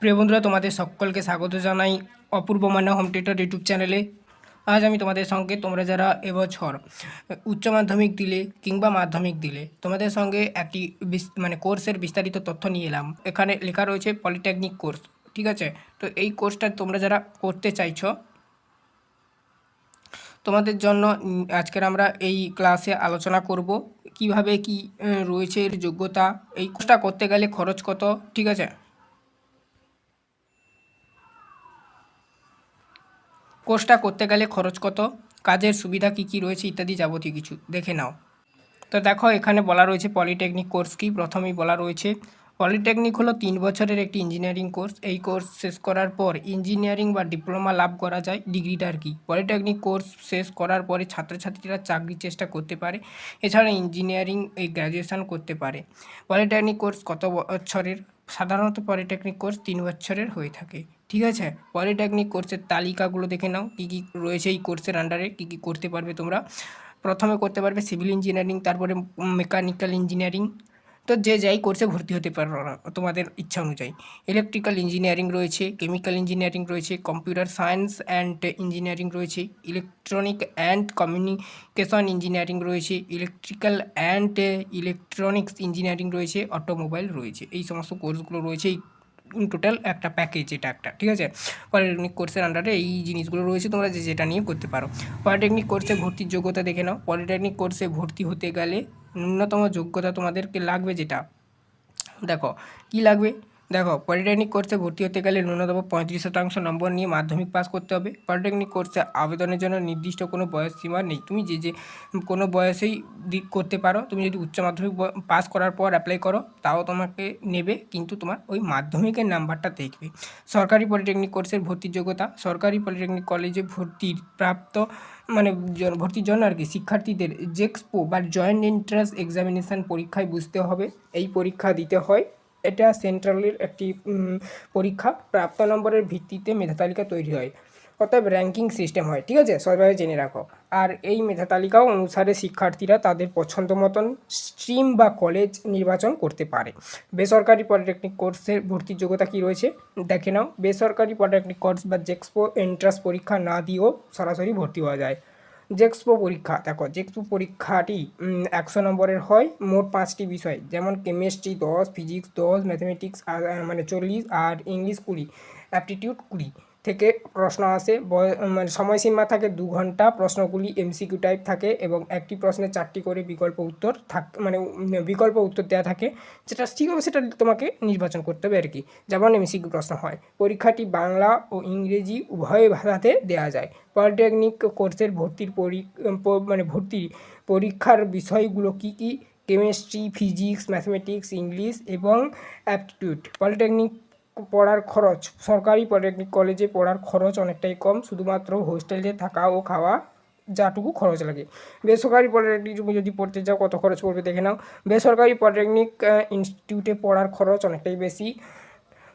প্রিয় বন্ধুরা, তোমাদের সকলকে স্বাগত জানাই অপূর্ব মানে হোম থিয়েটার ইউটিউব চ্যানেলে। আজ আমি তোমাদের সঙ্গে, তোমরা যারা এবছর উচ্চ মাধ্যমিক দিলে কিংবা মাধ্যমিক দিলে, তোমাদের সঙ্গে একটি মানে কোর্সের বিস্তারিত তথ্য নিয়ে এলাম। এখানে লেখা রয়েছে পলিটেকনিক কোর্স, ঠিক আছে? তো এই কোর্সটা তোমরা যারা করতে চাইছো, তোমাদের জন্য আজকের আমরা এই ক্লাসে আলোচনা করব, কীভাবে কি রয়েছে এর যোগ্যতা, এই কোর্সটা করতে গেলে খরচ কত, ঠিক আছে? কোর্সটা করতে গেলে খরচ কত? কাজের সুবিধা কি কি রয়েছে ইত্যাদি যাবতীয় কিছু দেখে নাও। তো দেখো, এখানে বলা রয়েছে পলিটেকনিক কোর্স কি? প্রথমেই বলা রয়েছে, পলিটেকনিক হলো তিন বছরের একটি ইঞ্জিনিয়ারিং কোর্স। এই কোর্স শেষ করার পর ইঞ্জিনিয়ারিং বা ডিপ্লোমা লাভ করা যায়, ডিগ্রিটা আর কি। পলিটেকনিক কোর্স শেষ করার পরে ছাত্রছাত্রীরা চাকরির চেষ্টা করতে পারে, এছাড়া ইঞ্জিনিয়ারিং এই গ্র্যাজুয়েশন করতে পারে। পলিটেকনিক কোর্স কত বছরের? সাধারণত পলিটেকনিক কোর্স তিন বছরের হয়ে থাকে। ঠিক আছে? পলিটেকনিক কোর্সের তালিকাগুলো দেখে নাও। কী কী রয়েছে এই কোর্সের আন্ডারে কী কী করতে পারবে তোমরা? প্রথমে করতে পারবে সিভিল ইঞ্জিনিয়ারিং তারপরে মেকানিক্যাল ইঞ্জিনিয়ারিং তো যে যাই কোর্সে ভর্তি হতে পারো তোমাদের ইচ্ছা অনুযায়ী। ইলেকট্রিক্যাল ইঞ্জিনিয়ারিং রয়েছে কেমিক্যাল ইঞ্জিনিয়ারিং রয়েছে কম্পিউটার সায়েন্স অ্যান্ড ইঞ্জিনিয়ারিং রয়েছে। ইলেকট্রনিক অ্যান্ড কমিউনিকেশন ইঞ্জিনিয়ারিং রয়েছে। ইলেকট্রিক্যাল অ্যান্ড ইলেকট্রনিক্স ইঞ্জিনিয়ারিং রয়েছে। অটোমোবাইল রয়েছে। এই সমস্ত কোর্সগুলো রয়েছে টোটাল একটা প্যাকেজ এটা একটা, ঠিক আছে? পলিটেকনিক কোর্সের আন্ডারে এই জিনিসগুলো রয়েছে তোমরা যে যেটা নিয়ে করতে পারো। পলিটেকনিক কোর্সে ভর্তির যোগ্যতা দেখে নাও। পলিটেকনিক কোর্সে ভর্তি হতে গেলে ন্যূনতম যোগ্যতা তোমাদেরকে লাগবে যেটা? দেখো, কি লাগবে? দেখো পলিটেকনিক কোর্সে ভর্তি হতে গেলে ন্যূনতম পঁয়ত্রিশ শতাংশ নম্বর নিয়ে মাধ্যমিক পাস করতে হবে। পলিটেকনিক কোর্সে আবেদনের জন্য নির্দিষ্ট কোনো বয়স সীমা নেই। তুমি যে যে কোনো বয়সেই করতে পারো। তুমি যদি উচ্চ মাধ্যমিক পাস করার পর অ্যাপ্লাই করো, তাও তোমাকে নেবে, কিন্তু তোমার ওই মাধ্যমিকের নাম্বারটা দেখবে। সরকারি পলিটেকনিক কোর্সের ভর্তির যোগ্যতা, সরকারি পলিটেকনিক কলেজে ভর্তির প্রাপ্ত মানে ভর্তির জন্য আর কি শিক্ষার্থীদের জেক্সপো বা জয়েন্ট এন্ট্রান্স এক্সামিনেশান পরীক্ষায় বুঝতে হবে। এই পরীক্ষা দিতে হয়। এটা সেন্ট্রালের একটি পরীক্ষা। প্রাপ্ত নম্বরের ভিত্তিতে মেধা তালিকা তৈরি হয়। অর্থাৎ র্যাঙ্কিং সিস্টেম হয়, ঠিক আছে? সবাই জেনে রাখো। আর এই মেধা তালিকা অনুসারে শিক্ষার্থীরা তাদের পছন্দ মতন স্ট্রিম বা কলেজ নির্বাচন করতে পারে। বেসরকারি পলিটেকনিক কোর্সের ভর্তির যোগ্যতা কী রয়েছে? দেখে নাও। বেসরকারি পলিটেকনিক কোর্স বা জেক্সপো এন্ট্রান্স পরীক্ষা না দিয়েও সরাসরি ভর্তি হওয়া যায়। জেক্সপো পরীক্ষা। দেখো, জেক্সপো পরীক্ষাটি একশো নম্বরের হয়, মোট পাঁচটি বিষয়, যেমন কেমিস্ট্রি দশ, ফিজিক্স দশ, ম্যাথামেটিক্স মানে চল্লিশ, আর ইংলিশ কুড়ি, অ্যাপটিটিউড কুড়ি। থেকে প্রশ্ন আসে। মানে সময়সীমা থাকে দু ঘণ্টা, প্রশ্নগুলি এমসিকিউ টাইপ থাকে এবং একটি প্রশ্নে চারটি করে বিকল্প উত্তর থাক মানে বিকল্প উত্তর দেওয়া থাকে। যেটা ঠিক হবে সেটা তোমাকে নির্বাচন করতে হবে আর কি যেমন এমসিকিউ প্রশ্ন হয়, পরীক্ষাটি বাংলা ও ইংরেজি উভয় ভাষাতে দেওয়া যায়। পলিটেকনিক কোর্সের ভর্তির পরি মানে ভর্তির পরীক্ষার বিষয়গুলো কী কী? কেমিস্ট্রি, ফিজিক্স, ম্যাথমেটিক্স, ইংলিশ এবং অ্যাপটিটিউড। পলিটেকনিক পড়ার খরচ, সরকারি পলিটেকনিক কলেজে পড়ার খরচ অনেকটাই কম, শুধুমাত্র হোস্টেলে থাকা ও খাওয়া যাটুকু খরচ লাগে। বেসরকারি পলিটেকনিক তুমি যদি পড়তে যাও কত খরচ পড়বে দেখে নাও। বেসরকারি পলিটেকনিক ইনস্টিটিউটে পড়ার খরচ অনেকটাই বেশি।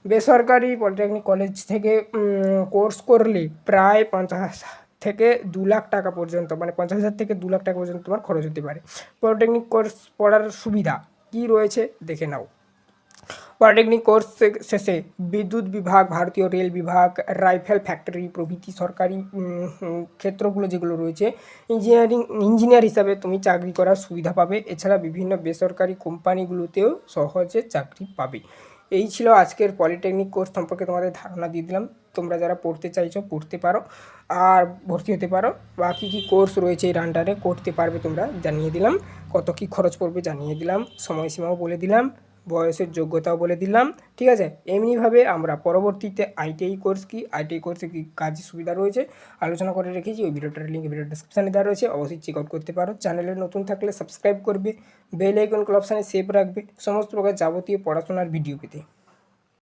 বেসরকারি পলিটেকনিক কলেজ থেকে কোর্স করলে প্রায় পঞ্চাশ থেকে দু লাখ টাকা পর্যন্ত মানে পঞ্চাশ হাজার থেকে দু লাখ টাকা পর্যন্ত তোমার খরচ হতে পারে। পলিটেকনিক কোর্স পড়ার সুবিধা কী রয়েছে দেখে নাও। পলিটেকনিক কোর্স শেষে বিদ্যুৎ বিভাগ, ভারতীয় রেল বিভাগ, রাইফেল ফ্যাক্টরি, প্রভৃতি সরকারি ক্ষেত্রগুলো যেগুলো রয়েছে, ইঞ্জিনিয়ারিং, ইঞ্জিনিয়ার হিসাবে তুমি চাকরি করার সুবিধা পাবে। এছাড়া বিভিন্ন বেসরকারি কোম্পানিগুলোতেও সহজে চাকরি পাবে। এই ছিল আজকের পলিটেকনিক কোর্স সম্পর্কে তোমাদের ধারণা দিয়ে দিলাম। তোমরা যারা পড়তে চাইছো, পড়তে পারো। আর ভর্তি হতে পারো। বা কী কী কোর্স রয়েছে এর আন্ডারে করতে পারবে তোমরা, জানিয়ে দিলাম। কত কী খরচ পড়বে জানিয়ে দিলাম। সময়সীমাও বলে দিলাম। বয়সের যোগ্যতা বলে দিলাম, ঠিক আছে? এমনিভাবে আমরা পরবর্তীতে আইটিআই কোর্স কি আইটিআই কোর্সে কী কাজ সুবিধা রয়েছে আলোচনা করে রেখেছি, ওই ভিডিওটার লিঙ্ক ভিডিও ডিসক্রিপশানে দেওয়া রয়েছে, অবশ্যই চেক আউট করতে পারো। চ্যানেলে নতুন থাকলে সাবস্ক্রাইব করবে বেল আইকন অপশানে সেভ রাখবে, সমস্ত প্রকার যাবতীয় পড়াশোনার ভিডিও পেতে।